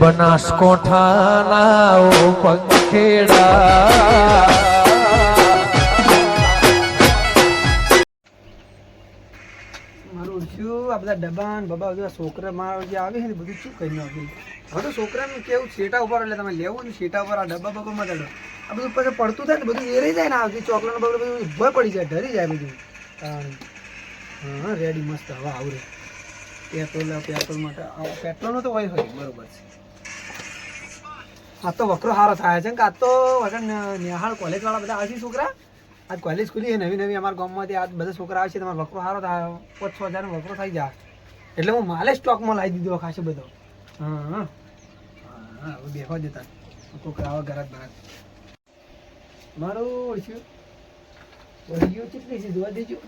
બનાસકોઠાના પંખેડા મારું શું? આ બધા ડબાન બબા બધા છોકરા મારા જે આવે છે ને, બધું શું કરી નાખ્યું હવે તો છોકરાનું કેવું શેટા ઉપર, એટલે તમે લેવું ને શેટા ઉપર, આ ડબ્બા બબ્બા માં આ બધું પછી પડતું થાય ને, બધું એરી જાય ને આવતી ચોકલેટ બગડે બધું ઊભા પડી જાય ડરી જાય બધું. હા રેડી મસ્ત, હવે આવરે પેટ્રોલ પેટ્રોલ માટે આ પેટ્રોલનો તો હોય હોય, બરોબર છે. આ તો વકરો સારો થાય છે કે આ તો વગર નિહાળ કોલેજ વાળા બધા આવશે છોકરા. આજ કોલેજ ખુલી છે નવી નવી અમારા ગામમાંથી આજ બધા છોકરા આવશે તમારો વકરો સારો થાય પાંચ છ હજારનો વકરો થઈ જાય. એટલે હું માલે સ્ટોકમાં લાવી દીધો ખાસો બધો. હા હા. હા હવે બેહવા દેતા છોકરા આવા ઘરાક ઘરાક મારું ઓળખ્યું. કેટલી છે જોવા દેજો.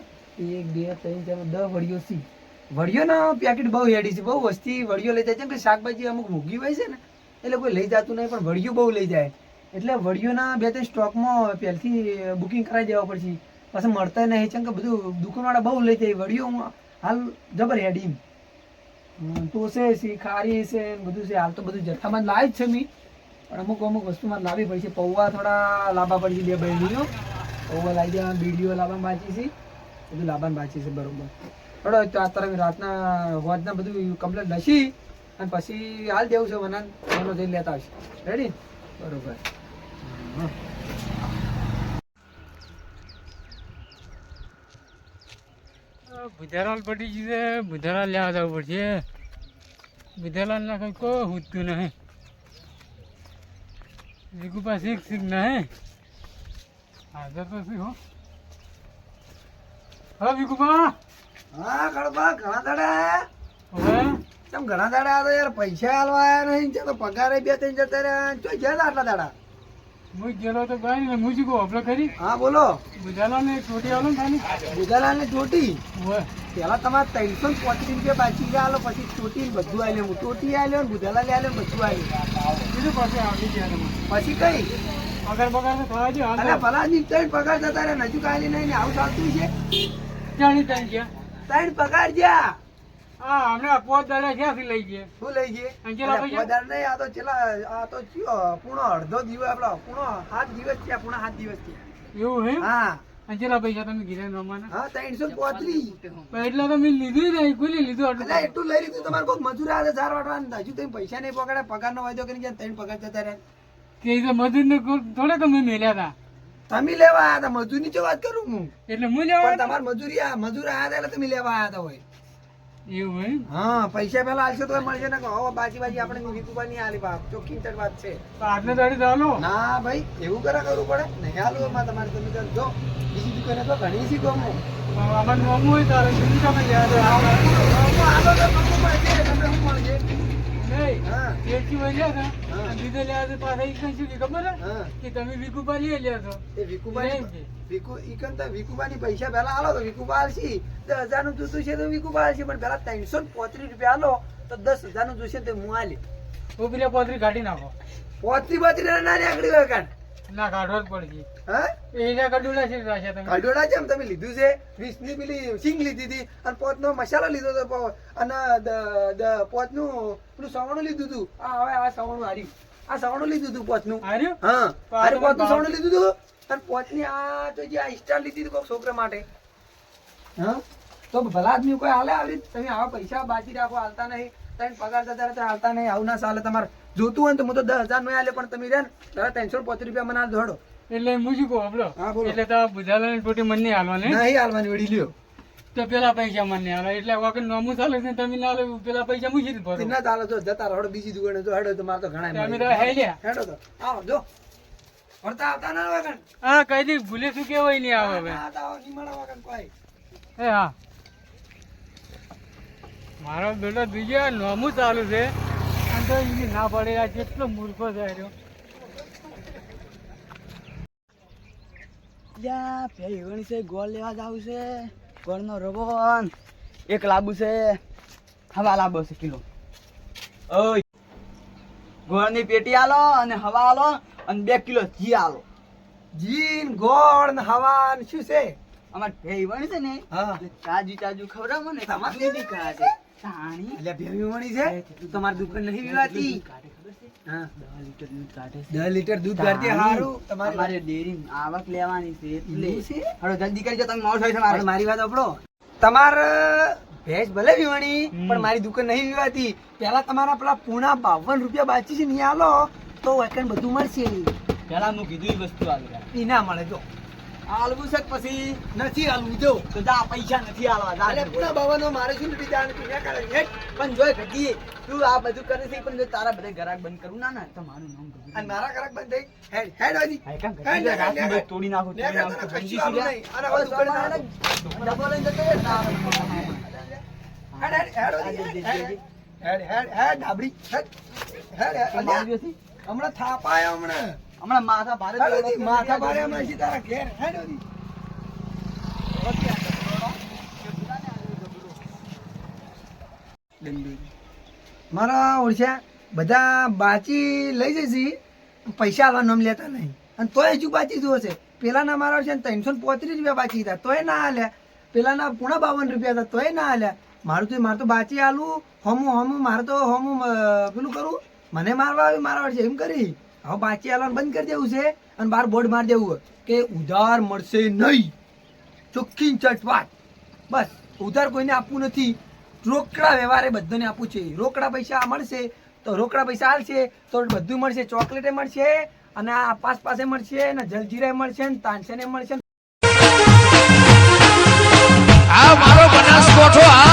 એક બે ત્રણ ચાર દસ વડીઓ સી વળીઓના પેકેટ બહુ હેડી છે બહુ વસ્તી વળીઓ લઈ જાય છે કે શાકભાજી અમુક મૂકી હોય છે ને. એટલે કોઈ લઈ જતું નહીં, પણ વડીઓ બહુ લઈ જાય. એટલે વડીઓના બે ત્રણ સ્ટોકમાં પહેલથી બુકિંગ કરાવી દેવા પડશે. પછી મળતા નહીં ચમ કે બધું દુકાનવાળા બહુ લઈ જાય. વડીઓ હાલ જબર હેડી ટોસે છે ખારી છે બધું છે. હાલ તો બધું જથ્થામાં લાવી જ છે મી. પણ અમુક અમુક વસ્તુમાં લાવવી પડશે. પૌવા થોડા લાંબા પડશે બે બહેનીઓ પૌવા લાવી દેવા બીડીઓ લાંબા બાચી છે. બધું લાવવાનું બાચી છે, બરોબર. થોડો તો આ તરફ રાતના, હોજના બધું કમ્પ્લેટ લસી અને પછી હાલ દેવું છે મને. મને જઈને લેતા આવશે. રેડી બરોબર. બુધારાલ પડી ગઈ છે. બુધારાલ લેવા જવું પડશે. બુધારાલ ના કઈ કોઈ હુતું નહીં. વિકુ પાસે શીખ શીખ નહીં. હાજર તો શું હો. હા વિકુબા હા કડબા ઘણા દડા. હવે ચમ ઘણા દાડા આ યાર પૈસા હાલવા આવ્યા નહીં તો પગારે બે ત્રણ જતા રહ્યા તો ગયા આટલા દાડા? હું ગયેલો તો ગાય ને હું શું આપણે ખરી હા બોલો. બુધારાલ ને ચોટી આવો ને બુધાલાલ ને ચોટી? પેલા તમારે ત્રણસો પોત્રીસ રૂપિયા બાકી ગયા આલો પછી ચોટી ને બધું આવી હું ચોટી આલ્યો ને બુધાલાલ આલ્યો ને બધું આવ્યું બીજું પાસે આવડી ગયા પછી કઈ? પગાર પગાર તો થવા દો અરે ભલા ની ત્રણ પગાર જતા રહ્યા નજુ કાલી નહીં ને આવું ચાલતું છે? ત્રણ ત્રણ ગયા. ત્રણ પગાર જ્યાં? હા હમણાં પોત દાડા ક્યાંથી લઈ ગયા શું લઈ ગયે અને પૈસા? પગાર નહીં આ તો ચેલા આ તો ચિયો પૂણો અડધો દિવસ પૂણો સાત દિવસ થયા પૂણા સાત દિવસ થયા. એવું હે હા. અને પૈસા તમે કીધા રમવાના હા ત્રણસો પોત્રીસ. એટલે તો મેં લીધું નહીં કોઈ લીધું એટલે એટલું લઈ લીધું તમારે કોઈ મજૂર આવે ચાર વાટવા હજુ તમે પૈસા નહીં પકડે પગાર નો વાયદો કરીને ગયા ત્રણ પગાર જતા રહ્યા. કે તો થોડા તમે મેલ્યા હતા. તમે લેવા આયા હતા મજૂરની વાત કરું હું? એટલે હું લેવા તમારે મજૂરી આ મજૂર આયા હતા એટલે તમે લેવા આયા હતા હોય. એવું હે હા પૈસા પેલા આલશો તો મળશે ને હવે બાજી બાજી આપણે વિકુબા નહીં આલી બાપ ચોખ્ખી ઇન્ટર વાત છે તો આજને દાડી તો ના ભાઈ એવું કરા કરવું પડે નહીં એમાં તમારે તમે તો જો બીજી દુકાને તો ઘણી સી ગમો અમારે નોમું હોય તારે બીજું તમે લેવા દો. નહીં હા એકી વળ્યા હતા હા. અને બીજે લેવા તો પાછા ઈ શું કે પૈસા પહેલા આલો તો વિકુબા આલશી દસ હજારનું જોતું છે તો વિકુબા આલશી પણ પહેલા ત્રણસો પોત્રીસ રૂપિયા આલો તો દસ હજારનું જોશે તો હું આલી. હું પેલા પોતરી કાઢી નાખો. પોત્રી બોત્રી ના નીકળી હોય કાન ના કાઢવા જ પડશે. હા? એના કડુલા છે રાખ્યા તમે. કાઢોડા છે તમે લીધું છે? વીસની પેલી સિંગ લીધી હતી અને પોતનો મસાલો લીધો હતો અને દ- દ- પોતનું પેલું સવણું લીધું હતું. આ હવે આ સવણું હાર્યું આ સવણું લીધું હતું પોતનું. હાર્યું? હા. સવણું લીધું હતું. અને પોતની આ તો જે આ સ્ટાર લીધી હતી કોઈક છોકરા માટે. હા? તો ભલા આદમી કોઈ હાલે આવી તમે આવા પૈસા બાજી રાખો હાલતા નહીં. તમે પગાર જતા હાલતા નહીં. આવું ના ચાલે તમારે. જોતું હોય તો હું તો દસ હજાર નો આલે પણ તમે રહ્યા ને તારા ત્રણસો પોત્રીસ રૂપિયા મને દોડો. એટલે હું શું કહું આપડો? હા, બોલો. એટલે તારા બુધાલા ની ટોટી મને નહીં હાલવાની નહીં હાલવાની વડી લ્યો. તો પેલા પૈસા મને નહીં હાલે એટલે વખત નોમું ચાલે છે તમે ના લે પેલા પૈસા મૂકી જ ભરો? ના ચાલે જો જતા રહો બીજી દુકાને જો હેડો તો મારે તો ઘણા તમે તો હેલ્યા. હેડો તો. આવો જો. વળતા આવતા ના વાગણ હા કઈ દી ભૂલે શું કેવાય નહીં આવે હવે. આવતા આવો નિમાણા વાગણ કોઈ. એ હા. મારો બેટો બીજો નોમું ચાલુ છે. તો એની ના પડે આ કેટલો મૂર્ખો છે રહ્યો. યા પેલી વણી છે ગોળ લેવા જાવ છે. ગોળનો રવણ એક લાંબુ છે. હવા લાંબો છે કિલો. ઓય. ગોળની પેટી આલો અને હવા આલો અને બે કિલો ઘી આલો. જીન ગોળ ને હવા ને શું છે? અમાર ભાઈ વણી છે ને તાજુ તાજુ ખવડાવો ને તમારે બી કાઢે તાણી એટલે ભેવી વણી છે? તમારી દુકાન નહીં વિવાતી? દસ લીટર દૂધ કાઢે છે. દસ લીટર દૂધ કાઢીએ હારું. તમારી અમારે ડેરી આવક લેવાની છે એટલે એવું જલ્દી કરજો તમે મોડું થાય છે મારે મારી વાત આપડો તમારે ભેંસ ભલે વીવણી પણ મારી દુકાન નહીં વિવાતી. પેલા તમારા પેલા પૂણા બાવન રૂપિયા બાચી છે નહીં આલો તો વેકન બધું મળશે. પેલા હું કીધું એ વસ્તુ આવી ના મળે જો. આલવું છે પછી નથી આલવું જો તો જા પૈસા નથી આલવા જા એટલે બાવન મારે શું જાણ તું ના કરે હેટ. પણ જોય ઘટી તું આ બધું કરે છે પણ જો તારા બધે ગરાક બંધ કરું ના ના તો મારું નામ કરું અને મારા કરાક બંધ થઈ હેડ હેડ હજી હેડ, તોડી નાખું, તોડી નાખું, સમજી નહીં. આના હવે દુકાને ના આવ. ડબ્બો લઈને જતો. હેડ હેડ હેડ હેડ, હેડ હેડ હેડ ડાબડી હેડ હેડ હેડ? હમણાં થાપાયો હમણાં હમણાં માથા ભારે માથા ભારે હમણાં તારા ઘેર. હેડ મારા ઓળખ્યા બધા બાચી લઈ જશે પૈસા આલવા નામ લેતા નહીં. અને તોય હજુ બાચી જુઓ છે. પેલાના મારા છે ત્રણસો પોત્રીસ રૂપિયા બાચી હતા તોય ના હાલ્યા પેલાના પૂણા બાવન રૂપિયા હતા તોય ના હાલ્યા મારું તો મારે તો બાચી આલું હમું હમું મારે તો હમું પેલું કરું. મને મારવા આવ્યું મારા છે એમ કરી. હવે બાચી આલવાનું બંધ કરી દેવું છે અને બહાર બોર્ડ મારી દેવું કે ઉધાર મળશે નહીં. ચોખ્ખી ચટવાટ બસ, ઉધાર કોઈને આપવું નથી. રોકડા વ્યવહારે બધાને આપવું છે. રોકડા પૈસા મળશે તો રોકડા પૈસા હાલશે તો બધું મળશે, ચોકલેટે મળશે અને આ પાસ પાસે મળશે ને જલજીરા મળશે ને તાનસેને મળશે આ મારો બનાસકોઠો, આ